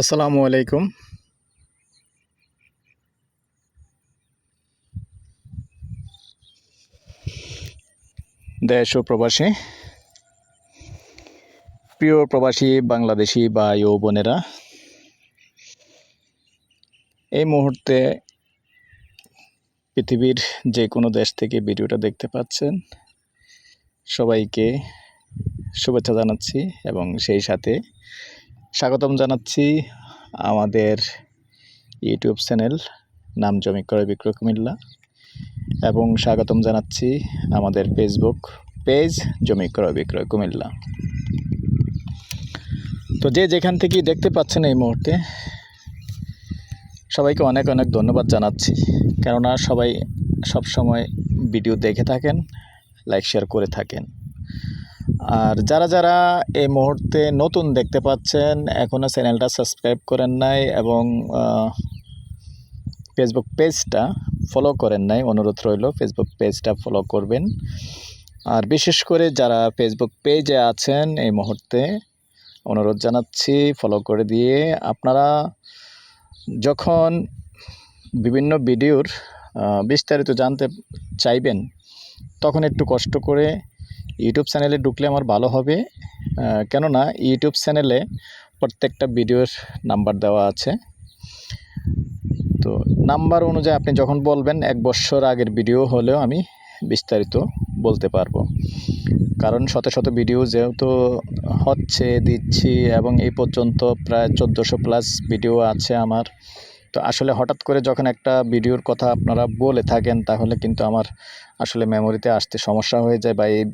আসসালামু আলাইকুম। দেশ ও প্রবাসী, প্রিয় প্রবাসী, বাংলাদেশি বা ইউ বোনেরা, এই মুহূর্তে পৃথিবীর যে কোনো দেশ থেকে ভিডিওটা দেখতে পাচ্ছেন, সবাইকে শুভেচ্ছা জানাচ্ছি এবং সেই সাথে স্বাগতম জানাচ্ছি আমাদের ইউটিউব চ্যানেল নাম জমি ক্রয় বিক্রয় কুমিল্লা। এবং স্বাগতম জানাচ্ছি আমাদের ফেসবুক পেজ জমি ক্রয় বিক্রয় কুমিল্লা। তো যে যেখান থেকেই দেখতে পাচ্ছেন এই মুহূর্তে, সবাইকে অনেক অনেক ধন্যবাদ জানাচ্ছি। কেননা সবাই সব সময় ভিডিও দেখে থাকেন লাইক শেয়ার করে থাকেন। আর যারা যারা এই মুহূর্তে নতুন দেখতে পাচ্ছেন এখনও চ্যানেলটা সাবস্ক্রাইব করেন নাই এবং ফেসবুক পেজটা ফলো করেন নাই, অনুরোধ রইল ফেসবুক পেজটা ফলো করবেন। আর বিশেষ করে যারা ফেসবুক পেজে আছেন এই মুহূর্তে, অনুরোধ জানাচ্ছি ফলো করে দিয়ে আপনারা যখন বিভিন্ন ভিডিওর বিস্তারিত জানতে চাইবেন, তখন একটু কষ্ট করে ইউটিউব চ্যানেলে ঢুকলে আমার ভালো হবে। কেননা ইউটিউব চ্যানেলে প্রত্যেকটা ভিডিওর নাম্বার দেওয়া আছে। তো নাম্বার অনুযায়ী আপনি যখন বলবেন, এক বছর আগের ভিডিও হলেও আমি বিস্তারিত বলতে পারব। কারণ শত শত ভিডিও যেহেতু হচ্ছে, দিচ্ছি, এবং এই পর্যন্ত প্রায় চোদ্দোশো প্লাস ভিডিও আছে আমার। তো আসলে হঠাৎ করে যখন একটা ভিডিওর কথা আপনারা বলে থাকেন, তাহলে কিন্তু আমার আসলে মেমোরিতে আসতে সমস্যা হয়ে যায় বা এই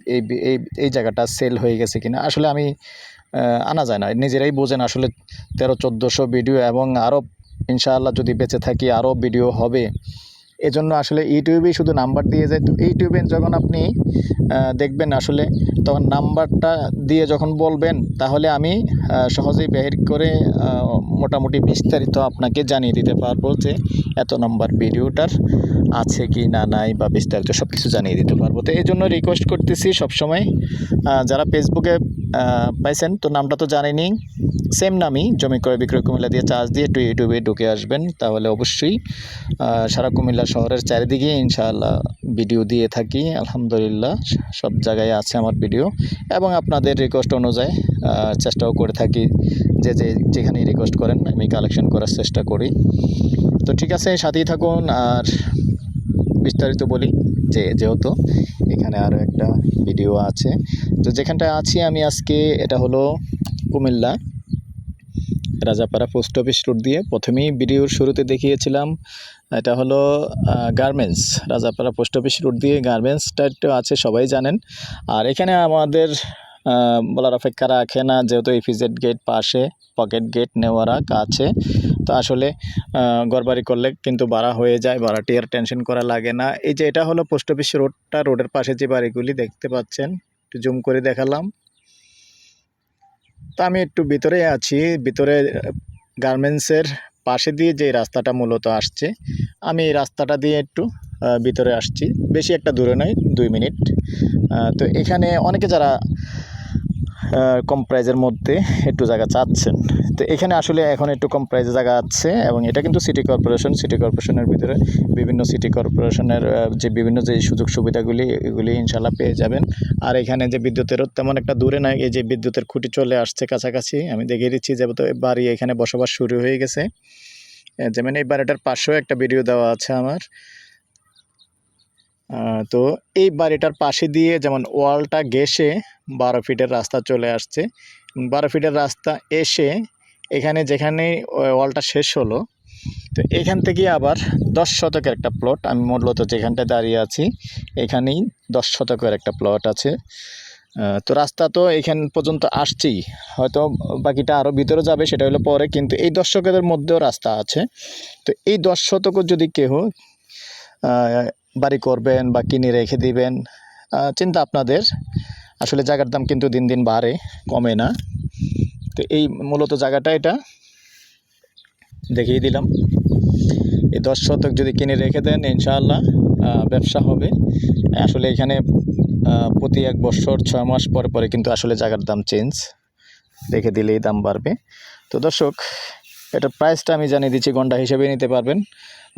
এই এই জায়গাটা সেল হয়ে গেছে কিনা। আসলে আমি আনা যায় না। নিজেরাই বোঝেন আসলে তেরো, চোদ্দোশো ভিডিও এবং আরও ইনশাআল্লাহ যদি বেঁচে থাকি আরও ভিডিও হবে। এজন্য আসলে ইউটিউবেই শুধু নাম্বার দিয়ে যায়। তো ইউটিউবে যখন আপনি দেখবেন আসলে তখন নাম্বারটা দিয়ে যখন বলবেন, তাহলে আমি সহজেই বের করে মোটামুটি বিস্তারিত আপনাকে জানিয়ে দিতে পারব যে এত নম্বর ভিডিওটার আছে কি না নাই বা বিস্তারিত সব কিছু জানিয়ে দিতে পারব। তো এই জন্য রিকোয়েস্ট করতেছি সবসময় যারা ফেসবুকে পাইছেন। তো নামটা তো জানেনি সেম নামই, জমি ক্রয়, বিক্রয়, কুমিল্লা দিয়ে চার্জ দিয়ে একটু ইউটিউবে ঢুকে আসবেন, তাহলে অবশ্যই সারা কুমিল্লা শহরের চারিদিকে ইনশাআল্লাহ ভিডিও দিয়ে থাকি, আলহামদুলিল্লাহ, সব জায়গায় আছে আমার ভিডিও। এবং আপনাদের রিকোয়েস্ট অনুযায়ী চেষ্টাও করে থাকি, যে যে, যেখানেই রিকোয়েস্ট করেন, আমি কালেকশন করার চেষ্টা করি। তো ঠিক আছে, সাথেই থাকুন, আর বিস্তারিত বলি। যে, যেহেতু এখানে আরও একটা ভিডিও আছে। তো যেখানটায় আছি আমি আজকে, এটা হলো Comilla, Rajapara post office road দিয়ে। প্রথমেই ভিডিওর শুরুতে দেখিয়েছিলাম, এটা হলো garments Rajapara post office road দিয়ে। গার্মেন্টসটা একটু আছে, সবাই জানেন। আর এখানে আমাদের বলার অপেক্ষা রাখে না, যেহেতু ইফিজেড গেট পাশে পকেট গেট নেওয়ারা কাছে তো আসলে ঘরবাড়ি করলে কিন্তু ভাড়া হয়ে যায়, ভাড়াটি আর টেনশন করা লাগে না। এই যে এটা হলো পোস্ট অফিস রোডটা রোডের পাশে যে বাড়িগুলি দেখতে পাচ্ছেন, একটু জুম করে দেখালাম। তা আমি একটু ভিতরে আছি, ভিতরে গার্মেন্টসের পাশে দিয়ে যে রাস্তাটা মূলত আসছে, আমি এই রাস্তাটা দিয়ে একটু ভিতরে আসছি। বেশি একটা দূরে নয়, দুই মিনিট। তো এখানে অনেকে যারা কম প্রাইজের মধ্যে একটু জায়গা চাচ্ছেন। তো এখানে আসলে এখন একটু কম প্রাইজে জায়গা আছে এবং এটা কিন্তু সিটি কর্পোরেশন সিটি কর্পোরেশনের ভিতরে বিভিন্ন সিটি কর্পোরেশনের যে বিভিন্ন যে সুযোগ সুবিধাগুলি, এগুলি ইনশাল্লাহ পেয়ে যাবেন। আর এখানে যে বিদ্যুতেরও তেমন একটা দূরে নয় এই যে বিদ্যুতের খুঁটি চলে আসছে কাছাকাছি, আমি দেখিয়ে দিচ্ছি যে বাড়ি এখানে বসবাস শুরু হয়ে গেছে। যেমন এই বাড়িটার পাশেও একটা ভিডিও দেওয়া আছে আমার। তো এই বাড়িটার পাশে দিয়ে যেমন ওয়ালটা ঘেসে বারো ফিটের রাস্তা চলে আসছে। বারো ফিটের রাস্তা এসে এখানে যেখানে ওয়ালটা শেষ হলো তো এখান থেকে আবার দশ শতকের একটা প্লট আমি মূলত যেখানটায় দাঁড়িয়ে আছি এখানেই দশ শতকের একটা প্লট আছে। তো রাস্তা তো এখান পর্যন্ত আসছেই। হয়তো বাকিটা আরও ভিতরে যাবে সেটা হলো পরে কিন্তু এই দশ শতকের মধ্যেও রাস্তা আছে। তো এই দশ শতক যদি কেউ আহ, বাড়ি করবেন বা কিনে রেখে দিবেন চিন্তা আপনাদের। আসলে জায়গার দাম কিন্তু দিন দিন বাড়ে, কমে না। তো এই মূলত জায়গাটা এটা। দেখিয়ে দিলাম। এই দশ শতক যদি কিনে রেখে দেন, ইনশাআল্লাহ ব্যবসা হবে। আসলে এখানে প্রতি এক বছর ছয় মাস পর পরে কিন্তু আসলে জায়গার দাম চেঞ্জ রেখে দিলেই দাম বাড়বে। তো দর্শক এটার প্রাইসটা আমি জানিয়ে দিচ্ছি গন্ডা হিসেবে নিতে পারবেন।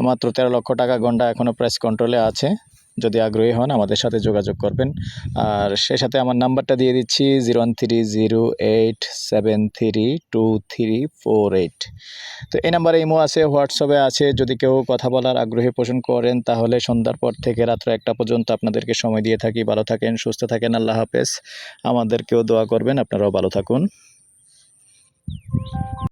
মাত্র তেরো লক্ষ টাকা গন্ডা এখনও প্রাইস কন্ট্রোলে আছে। যদি আগ্রহী হন, আমাদের সাথে যোগাযোগ করবেন। আর সে সাথে আমার নাম্বারটা দিয়ে দিচ্ছি, zero one three zero eight seven three two three four eight. তো এই নাম্বারে ইমো আছে, হোয়াটসঅ্যাপে আছে। যদি কেউ কথা বলার আগ্রহী পোষণ করেন, তাহলে সন্ধ্যার পর থেকে রাত্র একটা পর্যন্ত আপনাদেরকে সময় দিয়ে থাকি। ভালো থাকেন, সুস্থ থাকেন, আল্লাহ হাফেজ। আমাদেরকেও দোয়া করবেন, আপনারাও ভালো থাকুন।